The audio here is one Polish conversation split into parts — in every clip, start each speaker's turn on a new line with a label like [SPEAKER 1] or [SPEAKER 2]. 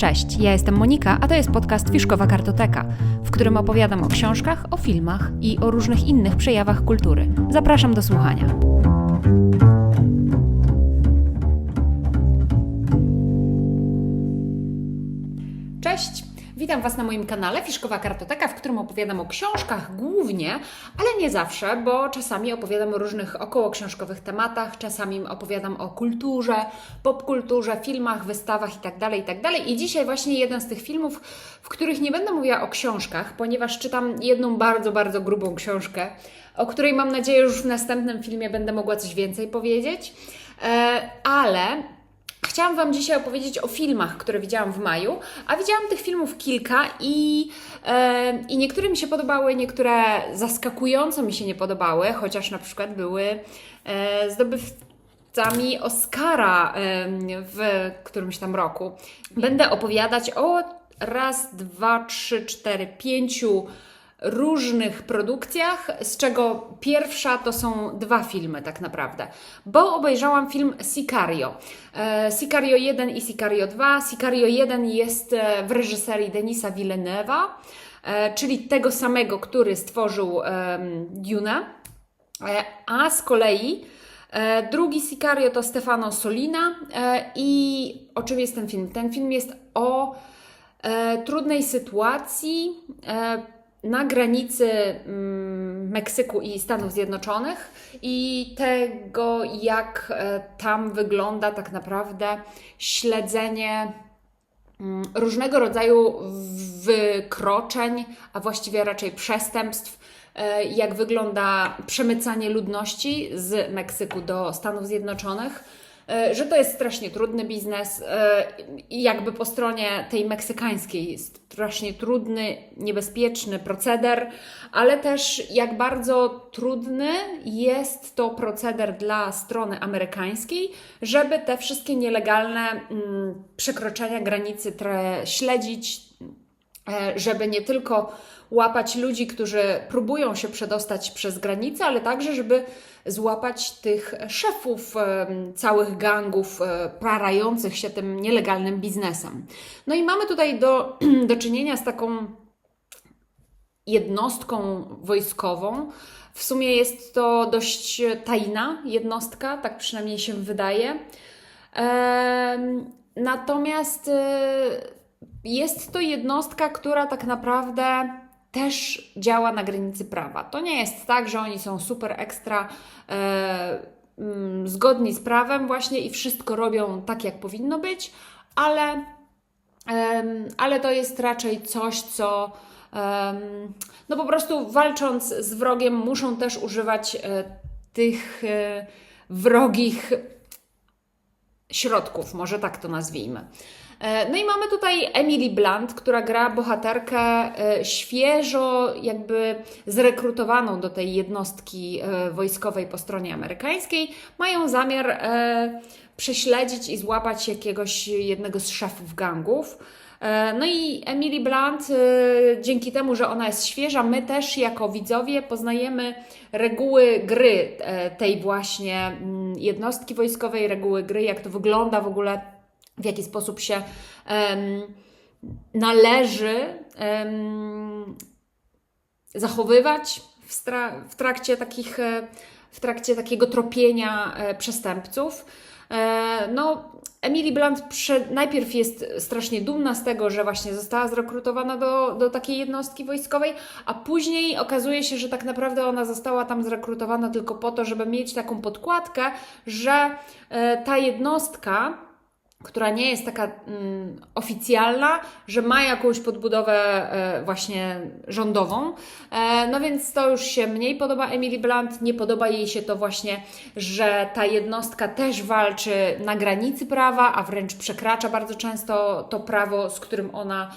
[SPEAKER 1] Cześć, ja jestem Monika, a to jest podcast Fiszkowa Kartoteka, w którym opowiadam o książkach, o filmach i o różnych innych przejawach kultury. Zapraszam do słuchania. Witam Was na moim kanale Fiszkowa Kartoteka, w którym opowiadam o książkach głównie, ale nie zawsze, bo czasami opowiadam o różnych około książkowych tematach, czasami opowiadam o kulturze, popkulturze, filmach, wystawach itd., itd. I dzisiaj właśnie jeden z tych filmów, w których nie będę mówiła o książkach, ponieważ czytam jedną bardzo, bardzo grubą książkę, o której mam nadzieję już w następnym filmie będę mogła coś więcej powiedzieć, E, ale Chciałam Wam dzisiaj opowiedzieć o filmach, które widziałam w maju, a widziałam tych filmów kilka i, e, i niektóre mi się podobały, niektóre zaskakująco mi się nie podobały, chociaż na przykład były e, zdobywcami Oscara e, w którymś tam roku. Będę opowiadać o raz, dwa, trzy, cztery, pięciu różnych produkcjach, z czego pierwsza to są dwa filmy tak naprawdę, bo obejrzałam film Sicario. E, Sicario 1 i Sicario 2. Sicario 1 jest e, w reżyserii Denisa Villeneuve'a, e, czyli tego samego, który stworzył Dune, e, a z kolei drugi Sicario to Stefano Solina i o czym jest ten film? Ten film jest o trudnej sytuacji na granicy mm, Meksyku i Stanów Zjednoczonych i tego, jak e, tam wygląda tak naprawdę śledzenie mm, różnego rodzaju wykroczeń, a właściwie raczej przestępstw, e, jak wygląda przemycanie ludności z Meksyku do Stanów Zjednoczonych że to jest strasznie trudny biznes e, i jakby po stronie tej meksykańskiej strasznie trudny, niebezpieczny proceder, ale też jak bardzo trudny jest to proceder dla strony amerykańskiej, żeby te wszystkie nielegalne mm, przekroczenia granicy śledzić, e, żeby nie tylko łapać ludzi, którzy próbują się przedostać przez granicę, ale także, żeby złapać tych szefów e, całych gangów e, parających się tym nielegalnym biznesem. No i mamy tutaj do, do czynienia z taką jednostką wojskową. W sumie jest to dość tajna jednostka, tak przynajmniej się wydaje. Natomiast e, jest to jednostka, która tak naprawdę też działa na granicy prawa. To nie jest tak, że oni są super ekstra e, mm, zgodni z prawem właśnie i wszystko robią tak, jak powinno być, ale, em, ale to jest raczej coś, co em, no po prostu walcząc z wrogiem muszą też używać e, tych e, wrogich środków, może tak to nazwijmy. E, No i mamy tutaj Emily Blunt, która gra bohaterkę e, świeżo jakby zrekrutowaną do tej jednostki e, wojskowej po stronie amerykańskiej. Mają zamiar prześledzić i złapać jakiegoś jednego z szefów gangów. No i Emily Blunt, dzięki temu, że ona jest świeża, my też jako widzowie poznajemy reguły gry tej właśnie mm, jednostki wojskowej, reguły gry, jak to wygląda w ogóle, w jaki sposób się em, należy em, zachowywać w, w trakcie takich, e, w trakcie takiego tropienia e, przestępców. E, No, Emily Blunt najpierw jest strasznie dumna z tego, że właśnie została zrekrutowana do, do takiej jednostki wojskowej, a później okazuje się, że tak naprawdę ona została tam zrekrutowana tylko po to, żeby mieć taką podkładkę, że e, ta jednostka która nie jest taka mm, oficjalna, że ma jakąś podbudowę e, właśnie rządową. E, no więc to już się mniej podoba Emily Blunt. Nie podoba jej się to właśnie, że ta jednostka też walczy na granicy prawa, a wręcz przekracza bardzo często to prawo, z którym ona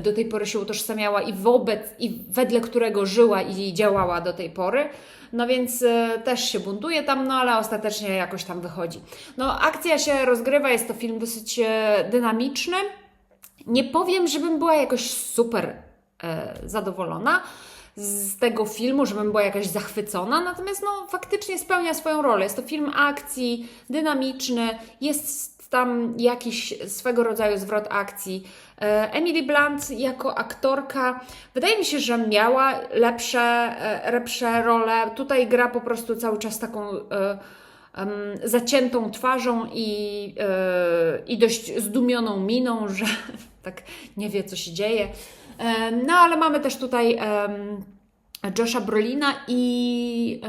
[SPEAKER 1] do tej pory się utożsamiała i wobec, i wedle którego żyła i działała do tej pory. No więc e, też się buntuje tam, no ale ostatecznie jakoś tam wychodzi. No akcja się rozgrywa, jest to film dosyć e, dynamiczny. Nie powiem, żebym była jakoś super e, zadowolona z tego filmu, żebym była jakaś zachwycona, natomiast no faktycznie spełnia swoją rolę. Jest to film akcji, dynamiczny, jest tam jakiś swego rodzaju zwrot akcji. E, Emily Blunt jako aktorka, wydaje mi się, że miała lepsze, e, lepsze role. Tutaj gra po prostu cały czas taką e, zaciętą twarzą i, i dość zdumioną miną, że tak nie wie, co się dzieje. No, ale mamy też tutaj Josha Brolina i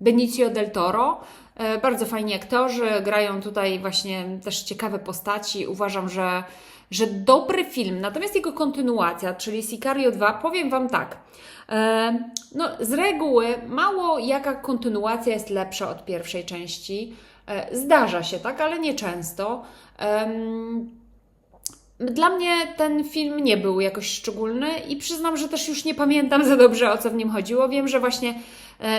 [SPEAKER 1] Benicio del Toro. E, Bardzo fajni aktorzy, grają tutaj właśnie też ciekawe postaci. Uważam, że, że dobry film. Natomiast jego kontynuacja, czyli Sicario 2, powiem Wam tak. E, No, z reguły mało jaka kontynuacja jest lepsza od pierwszej części. E, Zdarza się, tak, ale nie często. Em, dla mnie ten film nie był jakoś szczególny i przyznam, że też już nie pamiętam za dobrze o co w nim chodziło. Wiem, że właśnie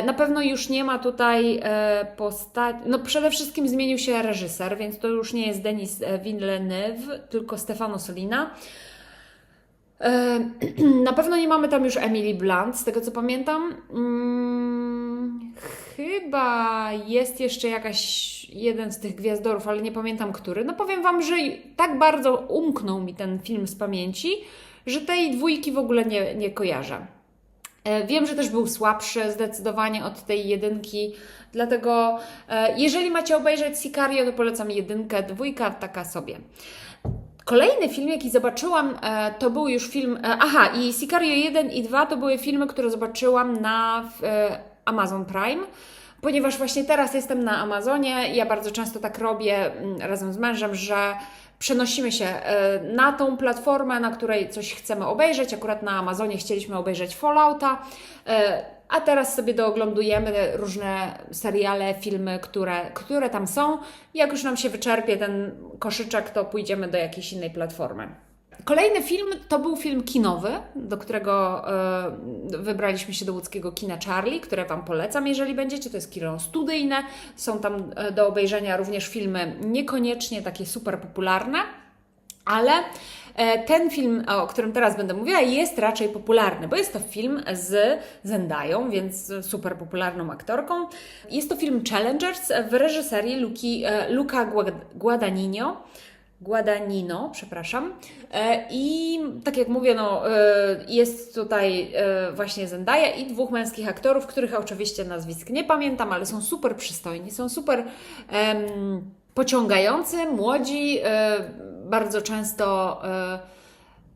[SPEAKER 1] na pewno już nie ma tutaj e, postaci. No przede wszystkim zmienił się reżyser, więc to już nie jest Denis e, Villeneuve, tylko Stefano Solina. E, Na pewno nie mamy tam już Emily Blunt, z tego co pamiętam. Mm, chyba jest jeszcze jakaś jeden z tych gwiazdorów, ale nie pamiętam który. No powiem Wam, że tak bardzo umknął mi ten film z pamięci, że tej dwójki w ogóle nie, nie kojarzę. E, Wiem, że też był słabszy zdecydowanie od tej jedynki, dlatego e, jeżeli macie obejrzeć Sicario, to polecam jedynkę, dwójka taka sobie. Kolejny film, jaki zobaczyłam, e, to był już film. Aha, i Sicario 1 i 2 to były filmy, które zobaczyłam na Amazon Prime. Ponieważ właśnie teraz jestem na Amazonie, ja bardzo często tak robię mm, razem z mężem, że przenosimy się e, na tą platformę, na której coś chcemy obejrzeć. Akurat na Amazonie chcieliśmy obejrzeć Fallouta, e, a teraz sobie dooglądujemy różne seriale, filmy, które, które tam są. Jak już nam się wyczerpie ten koszyczek, to pójdziemy do jakiejś innej platformy. Kolejny film to był film kinowy, do którego e, wybraliśmy się do łódzkiego kina Charlie, które Wam polecam, jeżeli będziecie. To jest kino studyjne. Są tam e, do obejrzenia również filmy niekoniecznie takie super popularne, ale e, ten film, o którym teraz będę mówiła, jest raczej popularny, bo jest to film z Zendają, więc super popularną aktorką. Jest to film Challengers w reżyserii Luki, Luca Guad- Guadagnino. Guadagnino, przepraszam. E, I tak jak mówię, no, e, jest tutaj e, właśnie Zendaya i dwóch męskich aktorów, których oczywiście nazwisk nie pamiętam, ale są super przystojni, są super em, pociągający, młodzi, bardzo często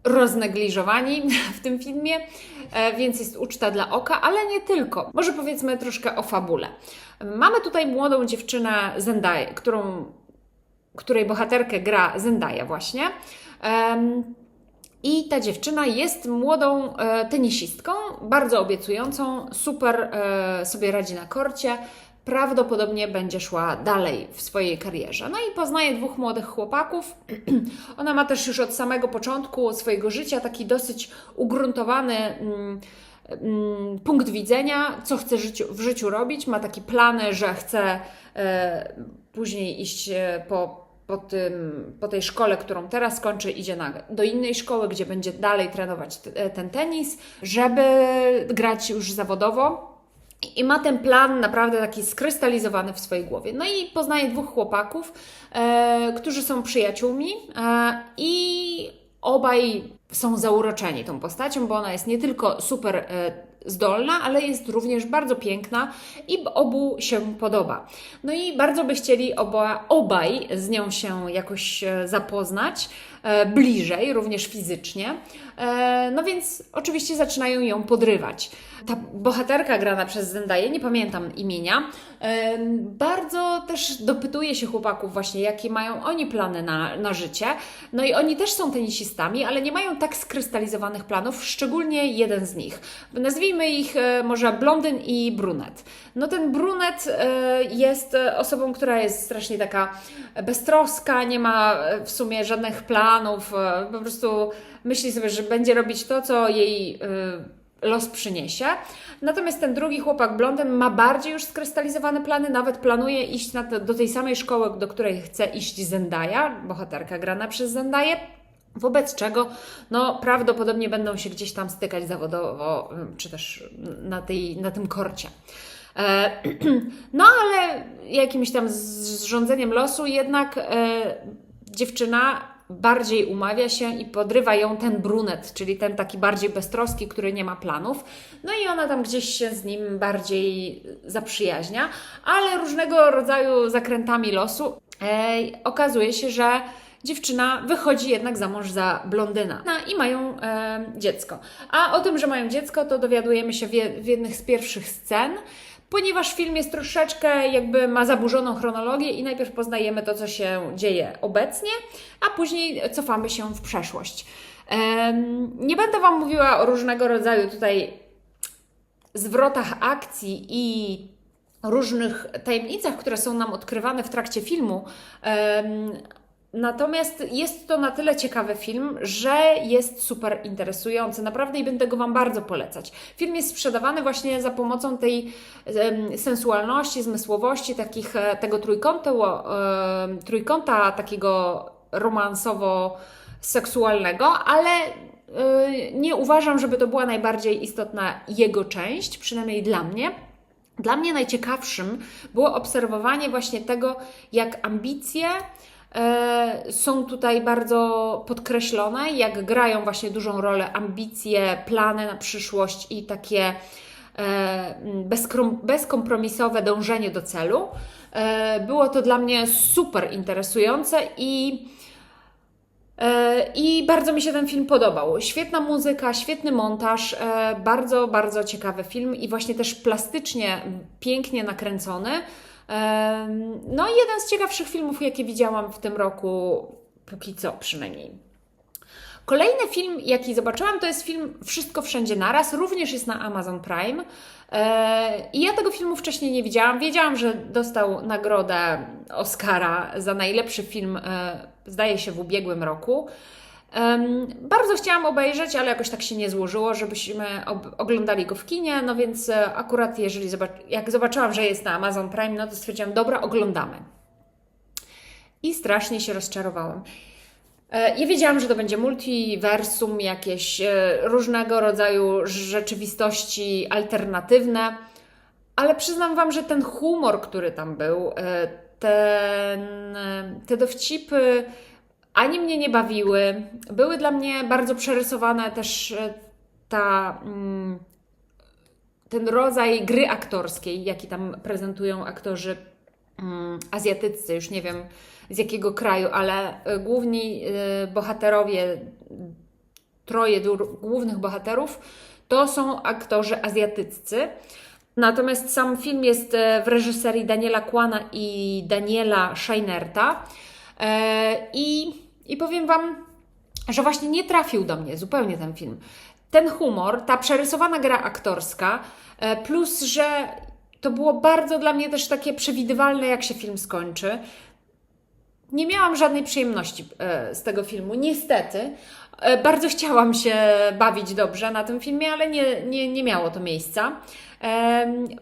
[SPEAKER 1] roznegliżowani w tym filmie, więc jest uczta dla oka, ale nie tylko. Może powiedzmy troszkę o fabule. Mamy tutaj młodą dziewczynę Zendaya, którą której bohaterkę gra Zendaya właśnie. I ta dziewczyna jest młodą e, tenisistką, bardzo obiecującą, super e, sobie radzi na korcie. Prawdopodobnie będzie szła dalej w swojej karierze. No i poznaje dwóch młodych chłopaków. Ona ma też już od samego początku swojego życia taki dosyć ugruntowany. Mm, mm, punkt widzenia, co chce w życiu robić. Ma takie plany, że chce e, później iść po, po, tym, po tej szkole, którą teraz kończy, idzie na, do innej szkoły, gdzie będzie dalej trenować t, e, ten tenis, żeby grać już zawodowo. I ma ten plan naprawdę taki skrystalizowany w swojej głowie. No i poznaje dwóch chłopaków, e, którzy są przyjaciółmi e, i obaj są zauroczeni tą postacią, bo ona jest nie tylko super e, zdolna, ale jest również bardzo piękna i obu się podoba. No i bardzo by chcieli oba, obaj z nią się jakoś e, zapoznać e, bliżej, również fizycznie. E, no więc oczywiście zaczynają ją podrywać. Ta bohaterka grana przez Zendaya, nie pamiętam imienia, e, bardzo też dopytuje się chłopaków właśnie, jakie mają oni plany na, na życie. No i oni też są tenisistami, ale nie mają tak skrystalizowanych planów, szczególnie jeden z nich. Nazwijmy ich e, może blondyn i brunet. No ten brunet e, jest e, osobą, która jest strasznie taka beztroska, nie ma w sumie żadnych planów, po prostu myśli sobie, że będzie robić to, co jej los przyniesie. Natomiast ten drugi chłopak blondyn ma bardziej już skrystalizowane plany, nawet planuje iść te, do tej samej szkoły, do której chce iść Zendaya, bohaterka grana przez Zendaya. Wobec czego no, prawdopodobnie będą się gdzieś tam stykać zawodowo, ym, czy też na, tej, na tym korcie. E, no ale jakimś tam zrządzeniem losu jednak e, dziewczyna bardziej umawia się i podrywa ją ten brunet, czyli ten taki bardziej beztroski, który nie ma planów. No i ona tam gdzieś się z nim bardziej zaprzyjaźnia, ale różnego rodzaju zakrętami losu e, okazuje się, że dziewczyna wychodzi jednak za mąż za blondyna no, i mają e, dziecko. A o tym, że mają dziecko, to dowiadujemy się w, w jednych z pierwszych scen ponieważ film jest troszeczkę jakby ma zaburzoną chronologię i najpierw poznajemy to, co się dzieje obecnie, a później cofamy się w przeszłość. Nie będę Wam mówiła o różnego rodzaju tutaj zwrotach akcji i różnych tajemnicach, które są nam odkrywane w trakcie filmu. Natomiast jest to na tyle ciekawy film, że jest super interesujący. Naprawdę i będę go Wam bardzo polecać. Film jest sprzedawany właśnie za pomocą tej sensualności, zmysłowości, takich, e, tego trójkąta, trójkąta takiego romansowo-seksualnego, ale e, nie uważam, żeby to była najbardziej istotna jego część, przynajmniej dla mnie. Dla mnie najciekawszym było obserwowanie właśnie tego, jak ambicje, są tutaj bardzo podkreślone, jak grają właśnie dużą rolę ambicje, plany na przyszłość i takie e, bezkompromisowe dążenie do celu. E, było to dla mnie super interesujące i i bardzo mi się ten film podobał. Świetna muzyka, świetny montaż, bardzo, bardzo ciekawy film i właśnie też plastycznie, pięknie nakręcony. No i jeden z ciekawszych filmów, jakie widziałam w tym roku, póki co przynajmniej. Kolejny film, jaki zobaczyłam, to jest film Wszystko Wszędzie Naraz, również jest na Amazon Prime. E, I ja tego filmu wcześniej nie widziałam. Wiedziałam, że dostał nagrodę Oscara za najlepszy film, e, zdaje się, w ubiegłym roku. Bardzo chciałam obejrzeć, ale jakoś tak się nie złożyło, żebyśmy oglądali go w kinie, no więc e, akurat jeżeli zobac- jak zobaczyłam, że jest na Amazon Prime, no to stwierdziłam, dobra, oglądamy. I strasznie się rozczarowałam. E, ja wiedziałam, że to będzie multiversum, jakieś e, różnego rodzaju rzeczywistości alternatywne, ale przyznam Wam, że ten humor, który tam był, ten, te dowcipy, ani mnie nie bawiły. Były dla mnie bardzo przerysowane też e, ta, mm, ten rodzaj gry aktorskiej, jaki tam prezentują aktorzy mm, azjatyccy, już nie wiem z jakiego kraju, ale e, główni e, bohaterowie, troje głównych bohaterów, to są aktorzy azjatyccy. Natomiast sam film jest w reżyserii Daniela Kłana i Daniela Scheinerta. I i powiem Wam, że właśnie nie trafił do mnie zupełnie ten film. Ten humor, ta przerysowana gra aktorska, e, plus, że to było bardzo dla mnie też takie przewidywalne, jak się film skończy. Nie miałam żadnej przyjemności e, z tego filmu, niestety. E, bardzo chciałam się bawić dobrze na tym filmie, ale nie, nie, nie miało to miejsca.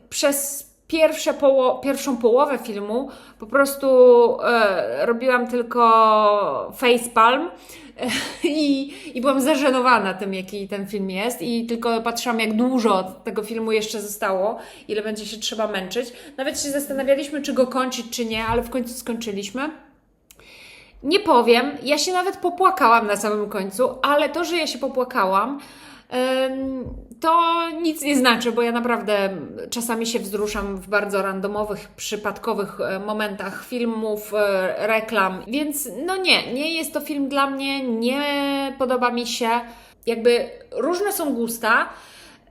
[SPEAKER 1] Przez pierwsze poło pierwszą połowę filmu po prostu e, robiłam tylko facepalm i, i byłam zażenowana tym, jaki ten film jest i tylko patrzyłam, jak dużo tego filmu jeszcze zostało, ile będzie się trzeba męczyć. Nawet się zastanawialiśmy, czy go kończyć, czy nie, ale w końcu skończyliśmy. Nie powiem, ja się nawet popłakałam na samym końcu, ale to, że ja się popłakałam, to nic nie znaczy, bo ja naprawdę czasami się wzruszam w bardzo randomowych, przypadkowych e, momentach filmów, e, reklam, więc no nie, nie jest to film dla mnie, nie podoba mi się. Jakby różne są gusta.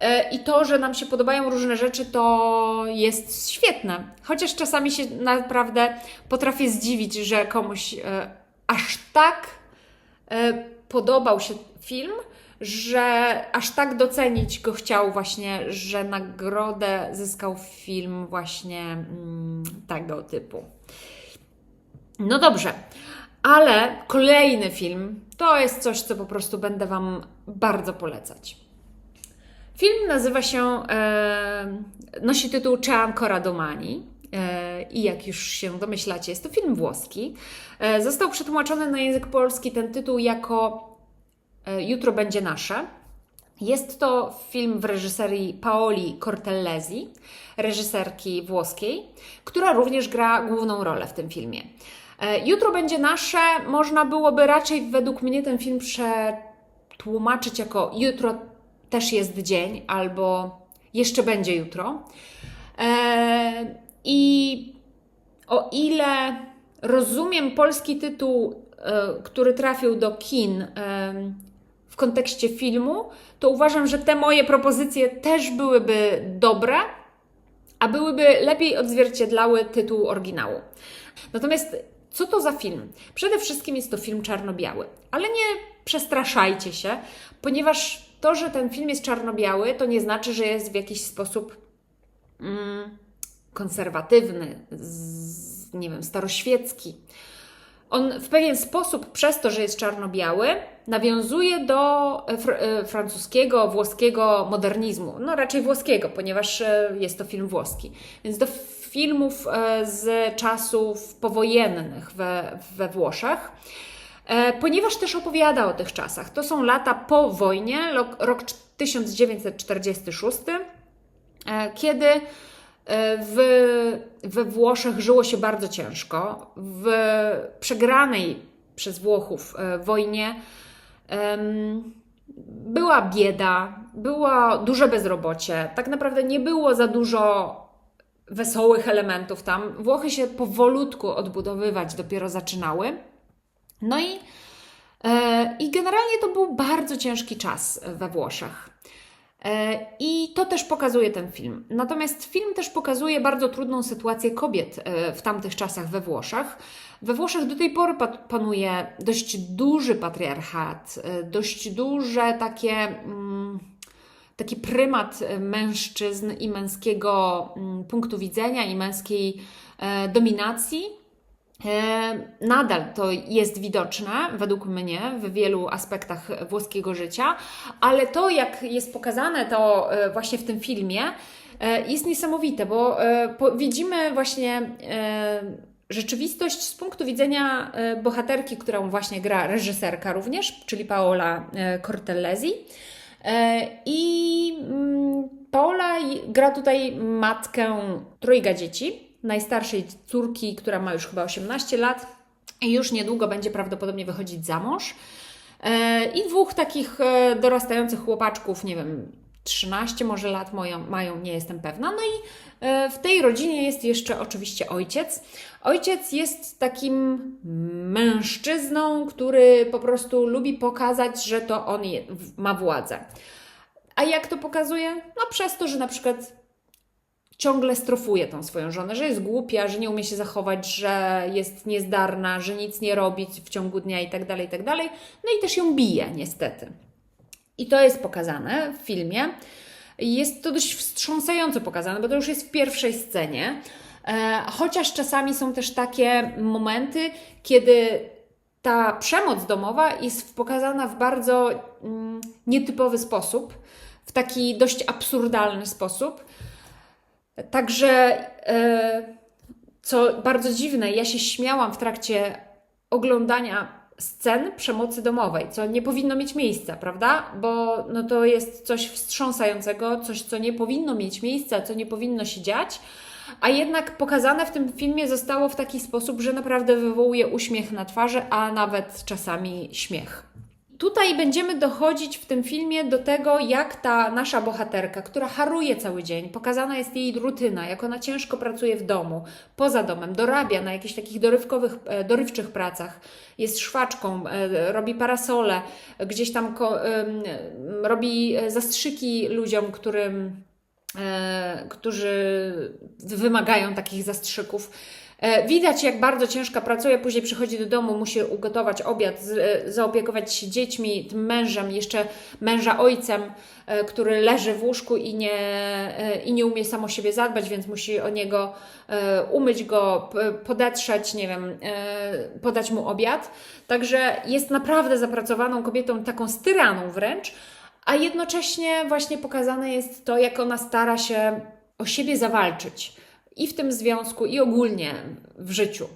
[SPEAKER 1] E, I to, że nam się podobają różne rzeczy, to jest świetne. Chociaż czasami się naprawdę potrafię zdziwić, że komuś aż tak podobał się film, że aż tak docenić go chciał właśnie, że nagrodę zyskał film właśnie mm, tego typu. No dobrze, ale kolejny film to jest coś, co po prostu będę Wam bardzo polecać. Film nazywa się, e, nosi tytuł C'è ancora domani. E, I jak już się domyślacie, jest to film włoski. E, został przetłumaczony na język polski ten tytuł jako jutro będzie nasze. Jest to film w reżyserii Paoli Cortellesi, reżyserki włoskiej, która również gra główną rolę w tym filmie. E, Jutro będzie nasze, można byłoby raczej według mnie ten film przetłumaczyć jako jutro też jest dzień albo jeszcze będzie jutro. E, I o ile rozumiem polski tytuł, e, który trafił do kin e, w kontekście filmu, to uważam, że te moje propozycje też byłyby dobre, a byłyby lepiej odzwierciedlały tytuł oryginału. Natomiast co to za film? Przede wszystkim jest to film czarno-biały, ale nie przestraszajcie się, ponieważ to, że ten film jest czarno-biały, to nie znaczy, że jest w jakiś sposób mm, konserwatywny, z, nie wiem, staroświecki. On w pewien sposób, przez to, że jest czarno-biały, nawiązuje do fr e, francuskiego, włoskiego modernizmu. No raczej włoskiego, ponieważ e, jest to film włoski. Więc do filmów e, z czasów powojennych we, we Włoszech. Ponieważ też opowiada o tych czasach. To są lata po wojnie, rok 1946, kiedy w, we Włoszech żyło się bardzo ciężko. W przegranej przez Włochów e, wojnie była bieda, było duże bezrobocie. Tak naprawdę nie było za dużo wesołych elementów tam. Włochy się powolutku odbudowywać dopiero zaczynały. No i, e, i generalnie to był bardzo ciężki czas we Włoszech. E, I to też pokazuje ten film. Natomiast film też pokazuje bardzo trudną sytuację kobiet e, w tamtych czasach we Włoszech. We Włoszech do tej pory panuje dość duży patriarchat, e, dość duże takie, mm, taki prymat mężczyzn i męskiego mm, punktu widzenia i męskiej dominacji. E, nadal to jest widoczne, według mnie, w wielu aspektach włoskiego życia, ale to, jak jest pokazane to e, właśnie w tym filmie, e, jest niesamowite, bo widzimy właśnie rzeczywistość z punktu widzenia bohaterki, którą właśnie gra reżyserka również, czyli Paola Cortellesi. I mm, Paola gra tutaj matkę trojga dzieci najstarszej córki, która ma już chyba 18 lat i już niedługo będzie prawdopodobnie wychodzić za mąż. E, I dwóch takich e, dorastających chłopaczków, nie wiem, 13 może lat mają, mają, nie jestem pewna. No i e, w tej rodzinie jest jeszcze oczywiście ojciec. Ojciec jest takim mężczyzną, który po prostu lubi pokazać, że to on ma władzę. A jak to pokazuje? No przez to, że na przykład ciągle strofuje tą swoją żonę, że jest głupia, że nie umie się zachować, że jest niezdarna, że nic nie robi w ciągu dnia i tak dalej, i tak. No i też ją bije, niestety. I to jest pokazane w filmie. Jest to dość wstrząsająco pokazane, bo to już jest w pierwszej scenie. E, chociaż czasami są też takie momenty, kiedy ta przemoc domowa jest pokazana w bardzo mm, nietypowy sposób, w taki dość absurdalny sposób. Także, e, co bardzo dziwne, ja się śmiałam w trakcie oglądania scen przemocy domowej, co nie powinno mieć miejsca, prawda? Bo no to jest coś wstrząsającego, coś, co nie powinno mieć miejsca, co nie powinno się dziać, a jednak pokazane w tym filmie zostało w taki sposób, że naprawdę wywołuje uśmiech na twarzy, a nawet czasami śmiech. Tutaj będziemy dochodzić w tym filmie do tego, jak ta nasza bohaterka, która haruje cały dzień, pokazana jest jej rutyna, jak ona ciężko pracuje w domu, poza domem, dorabia na jakichś takich dorywkowych, e, dorywczych pracach, jest szwaczką, e, robi parasole, gdzieś tam robi zastrzyki ludziom, którym, e, którzy wymagają takich zastrzyków. E, widać, jak bardzo ciężko pracuje, później przychodzi do domu, musi ugotować obiad, e, zaopiekować się dziećmi, tym mężem, jeszcze męża ojcem, e, który leży w łóżku i nie, i nie umie samo siebie zadbać, więc musi o niego umyć go, podetrzeć, nie wiem, podać mu obiad. Także jest naprawdę zapracowaną kobietą, taką styraną wręcz, a jednocześnie właśnie pokazane jest to, jak ona stara się o siebie zawalczyć i w tym związku, i ogólnie w życiu.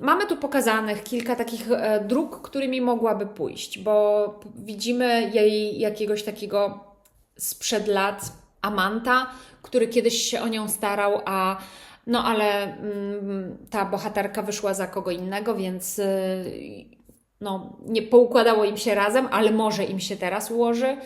[SPEAKER 1] Mamy tu pokazanych kilka takich e, dróg, którymi mogłaby pójść, bo widzimy jej jakiegoś takiego sprzed lat amanta, który kiedyś się o nią starał, a no ale mm, ta bohaterka wyszła za kogo innego, więc y, no, nie poukładało im się razem, ale może im się teraz ułoży.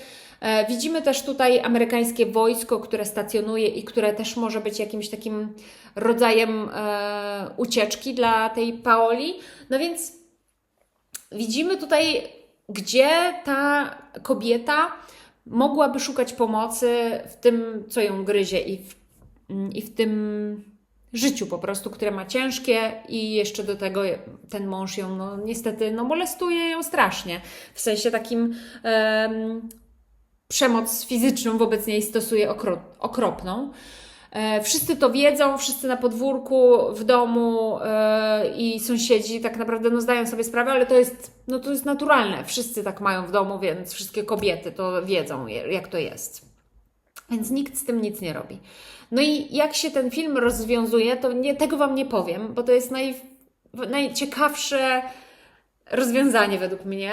[SPEAKER 1] E, Widzimy też tutaj amerykańskie wojsko, które stacjonuje i które też może być jakimś takim rodzajem e, ucieczki dla tej Paoli. No więc widzimy tutaj, gdzie ta kobieta mogłaby szukać pomocy w tym, co ją gryzie i w, i w tym życiu po prostu, które ma ciężkie i jeszcze do tego ten mąż ją no, niestety no, molestuje ją strasznie. W sensie takim em, przemoc fizyczną wobec niej stosuje okro, okropną. E, Wszyscy to wiedzą, wszyscy na podwórku, w domu e, i sąsiedzi tak naprawdę no, zdają sobie sprawę, ale to jest, no, to jest naturalne. Wszyscy tak mają w domu, więc wszystkie kobiety to wiedzą, jak to jest. Więc nikt z tym nic nie robi. No i jak się ten film rozwiązuje, to nie, tego Wam nie powiem, bo to jest naj, najciekawsze rozwiązanie według mnie.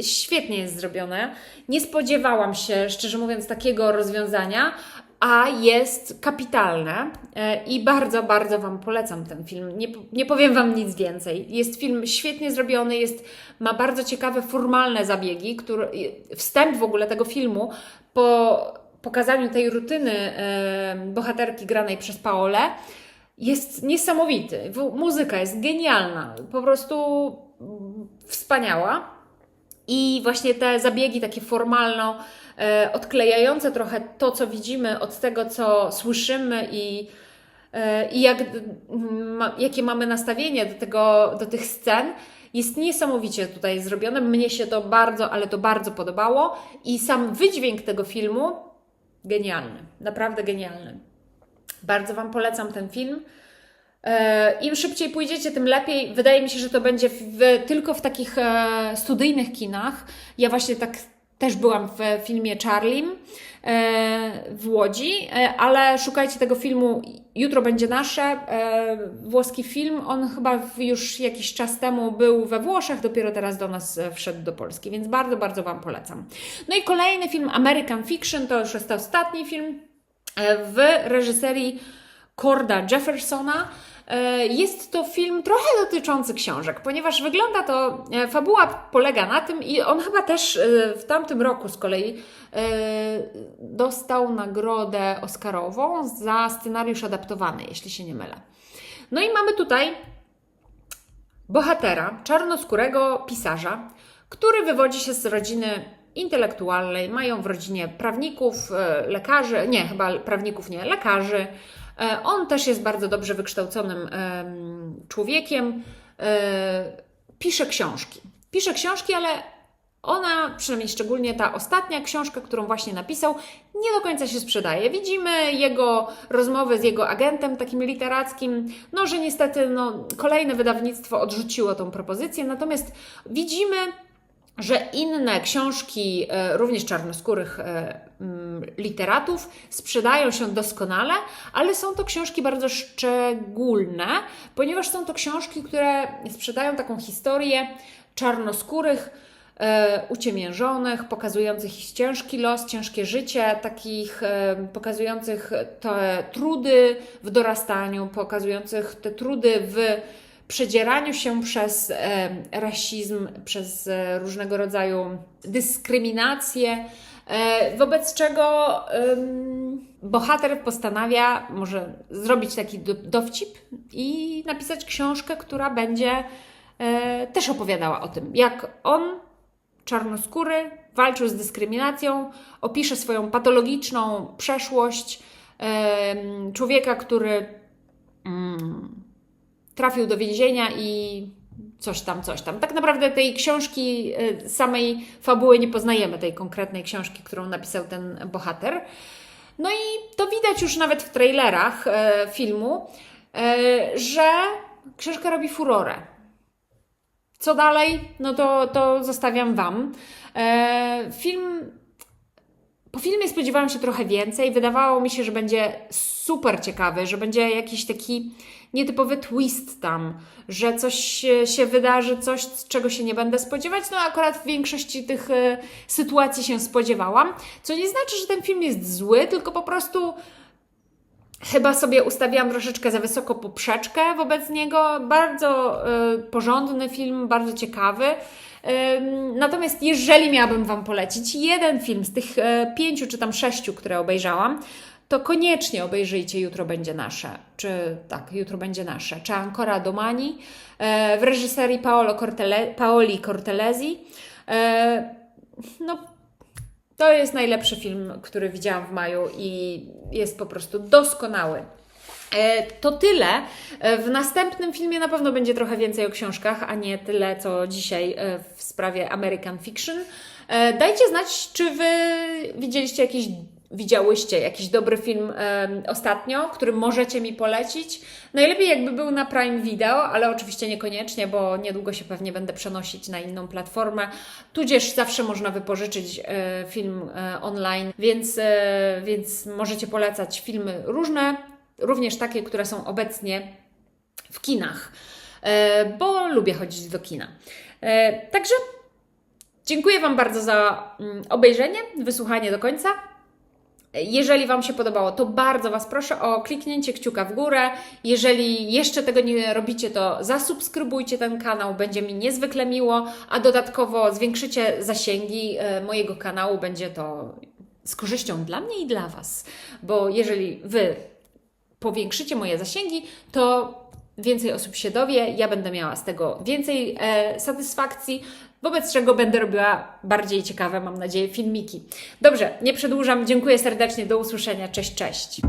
[SPEAKER 1] Świetnie jest zrobione. Nie spodziewałam się, szczerze mówiąc, takiego rozwiązania, a jest kapitalne E, i bardzo, bardzo Wam polecam ten film. Nie, nie powiem Wam nic więcej. Jest film świetnie zrobiony, jest, ma bardzo ciekawe formalne zabiegi, który, wstęp w ogóle tego filmu po pokazaniu tej rutyny e, bohaterki granej przez Paolę jest niesamowity. Muzyka jest genialna, po prostu wspaniała. I właśnie te zabiegi takie formalno e, odklejające trochę to, co widzimy od tego, co słyszymy i, e, i jak, m, ma, jakie mamy nastawienie do, tego, do tych scen, jest niesamowicie tutaj zrobione. Mnie się to bardzo, ale to bardzo podobało. I sam wydźwięk tego filmu genialny, naprawdę genialny. Bardzo Wam polecam ten film. E, Im szybciej pójdziecie, tym lepiej. Wydaje mi się, że to będzie w, tylko w takich e, studyjnych kinach. Ja właśnie tak też byłam w filmie Charlim e, w Łodzi, ale szukajcie tego filmu. Jutro będzie nasze. Włoski film. On chyba już jakiś czas temu był we Włoszech, dopiero teraz do nas wszedł do Polski, więc bardzo, bardzo Wam polecam. No i kolejny film American Fiction to już jest ostatni film w reżyserii Corda Jeffersona. E, Jest to film trochę dotyczący książek, ponieważ wygląda to, e, fabuła polega na tym i on chyba też e, w tamtym roku z kolei dostał nagrodę Oscarową za scenariusz adaptowany, jeśli się nie mylę. No i mamy tutaj bohatera, czarnoskórego pisarza, który wywodzi się z rodziny intelektualnej. Mają w rodzinie prawników, lekarzy, nie, chyba prawników nie, lekarzy. E, On też jest bardzo dobrze wykształconym em, człowiekiem. E, Pisze książki. Pisze książki, ale ona, przynajmniej szczególnie ta ostatnia książka, którą właśnie napisał, nie do końca się sprzedaje. Widzimy jego rozmowy z jego agentem takim literackim, no że niestety no, kolejne wydawnictwo odrzuciło tą propozycję, natomiast widzimy, że inne książki, e, również czarnoskórych e, literatów, sprzedają się doskonale, ale są to książki bardzo szczególne, ponieważ są to książki, które sprzedają taką historię czarnoskórych, e, uciemiężonych, pokazujących ich ciężki los, ciężkie życie, takich pokazujących te trudy w dorastaniu, pokazujących te trudy w przedzieraniu się przez e, rasizm, przez e, różnego rodzaju dyskryminację, e, wobec czego bohater postanawia może zrobić taki do, dowcip i napisać książkę, która będzie też opowiadała o tym, jak on czarnoskóry, walczył z dyskryminacją, opisze swoją patologiczną przeszłość człowieka, który mm, trafił do więzienia i coś tam, coś tam. Tak naprawdę tej książki, e, samej fabuły nie poznajemy, tej konkretnej książki, którą napisał ten bohater. No i to widać już nawet w trailerach e, filmu, e, że książka robi furorę. Co dalej? No to, to zostawiam Wam. Film. Po filmie spodziewałam się trochę więcej. Wydawało mi się, że będzie super ciekawy, że będzie jakiś taki nietypowy twist tam, że coś się, wydarzy, coś, czego się nie będę spodziewać. No akurat w większości tych e, sytuacji się spodziewałam, co nie znaczy, że ten film jest zły, tylko po prostu chyba sobie ustawiłam troszeczkę za wysoko poprzeczkę wobec niego. Bardzo y, porządny film, bardzo ciekawy. Natomiast jeżeli miałabym Wam polecić jeden film z tych e, pięciu czy tam sześciu, które obejrzałam, to koniecznie obejrzyjcie Jutro będzie nasze, czy tak, Jutro będzie nasze, czy Ancora Domani e, w reżyserii Paolo Cortele, Paoli Cortelesi. E, no, to jest najlepszy film, który widziałam w maju i jest po prostu doskonały. E, To tyle. W następnym filmie na pewno będzie trochę więcej o książkach, a nie tyle, co dzisiaj w sprawie American Fiction. Dajcie znać, czy Wy widzieliście jakiś, widziałyście jakiś dobry film ostatnio, który możecie mi polecić. Najlepiej jakby był na Prime Video, ale oczywiście niekoniecznie, bo niedługo się pewnie będę przenosić na inną platformę. Tudzież zawsze można wypożyczyć e, film e, online, więc, e, więc możecie polecać filmy różne, również takie, które są obecnie w kinach, e, bo lubię chodzić do kina. E, Także dziękuję Wam bardzo za mm, obejrzenie, wysłuchanie do końca. Jeżeli Wam się podobało, to bardzo Was proszę o kliknięcie kciuka w górę. Jeżeli jeszcze tego nie robicie, to zasubskrybujcie ten kanał, będzie mi niezwykle miło, a dodatkowo zwiększycie zasięgi e, mojego kanału, będzie to z korzyścią dla mnie i dla Was, bo jeżeli Wy powiększycie moje zasięgi, to więcej osób się dowie, ja będę miała z tego więcej e, satysfakcji, wobec czego będę robiła bardziej ciekawe, mam nadzieję, filmiki. Dobrze, nie przedłużam, dziękuję serdecznie, do usłyszenia, cześć, cześć.